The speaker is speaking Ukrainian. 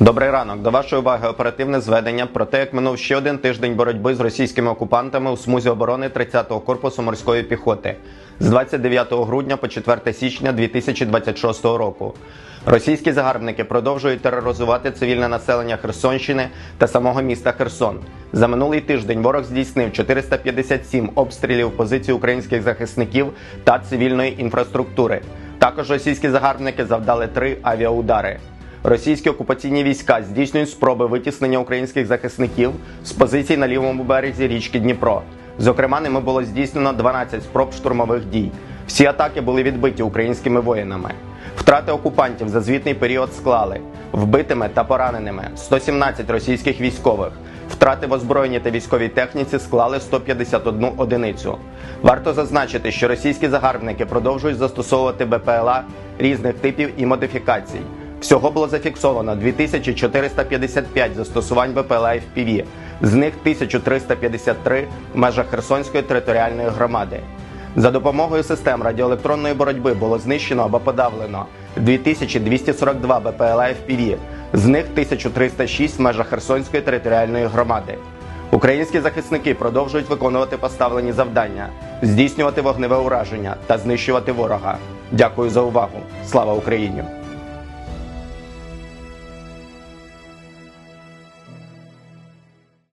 Добрий ранок. До вашої уваги оперативне зведення про те, як минув ще один тиждень боротьби з російськими окупантами у смузі оборони 30-го корпусу морської піхоти з 29 грудня по 4 січня 2026 року. Російські загарбники продовжують тероризувати цивільне населення Херсонщини та самого міста Херсон. За минулий тиждень ворог здійснив 457 обстрілів позицій українських захисників та цивільної інфраструктури. Також російські загарбники завдали три авіаудари. Російські окупаційні війська здійснюють спроби витіснення українських захисників з позицій на лівому березі річки Дніпро. Зокрема, ними було здійснено 12 спроб штурмових дій. Всі атаки були відбиті українськими воїнами. Втрати окупантів за звітний період склали вбитими та пораненими 117 російських військових. Втрати в озброєнні та військовій техніці склали 151 одиницю. Варто зазначити, що російські загарбники продовжують застосовувати БПЛА різних типів і модифікацій. Всього було зафіксовано 2455 застосувань БПЛА FPV, з них 1353 в межах Херсонської територіальної громади. За допомогою систем радіоелектронної боротьби було знищено або подавлено 2242 БПЛА FPV, з них 1306 в межах Херсонської територіальної громади. Українські захисники продовжують виконувати поставлені завдання, здійснювати вогневе ураження та знищувати ворога. Дякую за увагу. Слава Україні!